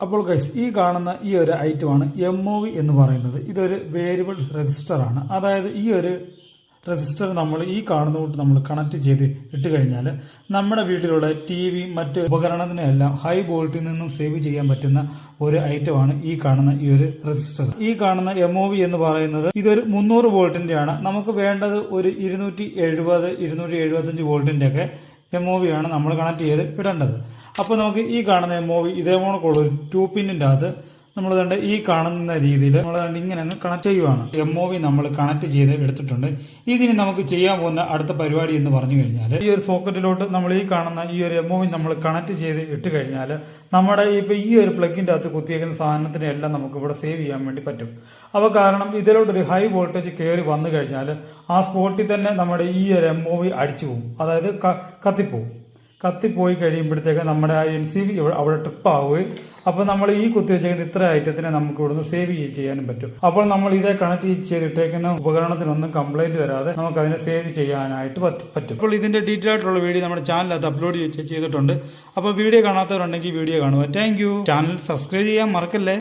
അപ്പോൾ ഗൈസ് ഈ കാണുന്ന ഈ ഒരു ഐറ്റമാണ് എം ഒ വി എന്ന് പറയുന്നത്. ഇതൊരു വേരിയബിൾ രജിസ്റ്റർ ആണ്. അതായത് ഈ ഒരു രജിസ്റ്റർ നമ്മൾ ഈ കാണുന്ന കൂട്ട് നമ്മൾ കണക്ട് ചെയ്ത് ഇട്ട് കഴിഞ്ഞാൽ നമ്മുടെ വീട്ടിലുള്ള ടി വി മറ്റ് ഉപകരണത്തിനെല്ലാം ഹൈ വോൾട്ടിൽ നിന്നും സേവ് ചെയ്യാൻ പറ്റുന്ന ഒരു ഐറ്റമാണ് ഈ കാണുന്ന ഈ ഒരു രജിസ്റ്റർ ഈ കാണുന്ന എം ഒ വി എന്ന് പറയുന്നത് ഇതൊരു മുന്നൂറ് വോൾട്ടിന്റെ ആണ്. നമുക്ക് വേണ്ടത് ഒരു ഇരുന്നൂറ്റി എഴുപത് ഇരുന്നൂറ്റി എഴുപത്തഞ്ച് വോൾട്ടിന്റെ ഒക്കെ എം ഒ നമ്മൾ കണക്ട് ചെയ്ത് ഇടേണ്ടത്. അപ്പോൾ നമുക്ക് ഈ കാണുന്ന എം ഒ വി ഇതേപോലെ ഒരു പിന്നിന്റെ പിന്നിന്റെ അകത്ത് നമ്മൾ കണ്ട് ഈ കാണുന്ന രീതിയിൽ നമ്മൾ കണ്ട് ഇങ്ങനെ അങ്ങ് കണക്ട് ചെയ്യുവാണ്. എം ഒ വി നമ്മൾ കണക്ട് ചെയ്ത് എടുത്തിട്ടുണ്ട്. ഇതിന് നമുക്ക് ചെയ്യാൻ പോകുന്ന അടുത്ത പരിപാടി എന്ന് പറഞ്ഞു കഴിഞ്ഞാൽ ഈ ഒരു സോക്കറ്റിലോട്ട് നമ്മൾ ഈ കാണുന്ന ഈ ഒരു എം ഒ വി നമ്മൾ കണക്ട് ചെയ്ത് ഇട്ട് കഴിഞ്ഞാൽ നമ്മുടെ ഇപ്പം ഈ ഒരു പ്ലഗിന്റെ അകത്ത് കുത്തിയേക്കുന്ന സാധനത്തിനെ എല്ലാം നമുക്ക് ഇവിടെ സേവ് ചെയ്യാൻ വേണ്ടി പറ്റും. അപ്പോൾ കാരണം ഇതിലോട്ടൊരു ഹൈ വോൾട്ടേജ് കയറി വന്നു കഴിഞ്ഞാൽ ആ സ്പോട്ടിൽ തന്നെ നമ്മുടെ ഈ ഒരു എം ഒ വി അടിച്ചു പോകും. അതായത് കത്തിപ്പോവും. കത്തിപ്പോയി കഴിയുമ്പോഴത്തേക്ക് നമ്മുടെ ആ എൻ സി ബി അവിടെ ട്രിപ്പ് ആവുകയും അപ്പോൾ നമ്മൾ ഈ കുത്തി വെച്ചേക്കുന്ന ഇത്ര ഐറ്റത്തിനെ നമുക്ക് ഇവിടുന്ന് സേവ് ചെയ്യാനും പറ്റും. അപ്പോൾ നമ്മൾ ഇതേ കണക്ട് ചെയ്തിട്ടേക്കുന്ന ഉപകരണത്തിനൊന്നും കംപ്ലൈന്റ് വരാതെ നമുക്ക് അതിനെ സേവ് ചെയ്യാനായിട്ട് പറ്റും പറ്റും. അപ്പോൾ ഇതിന്റെ ഡീറ്റെയിൽ ആയിട്ടുള്ള വീഡിയോ നമ്മുടെ ചാനലിനകത്ത് അപ്ലോഡ് ചെയ്തിട്ടുണ്ട്. അപ്പോൾ വീഡിയോ കാണാത്തവരുണ്ടെങ്കിൽ വീഡിയോ കാണുക. താങ്ക് ചാനൽ സബ്സ്ക്രൈബ് ചെയ്യാൻ മറക്കല്ലേ?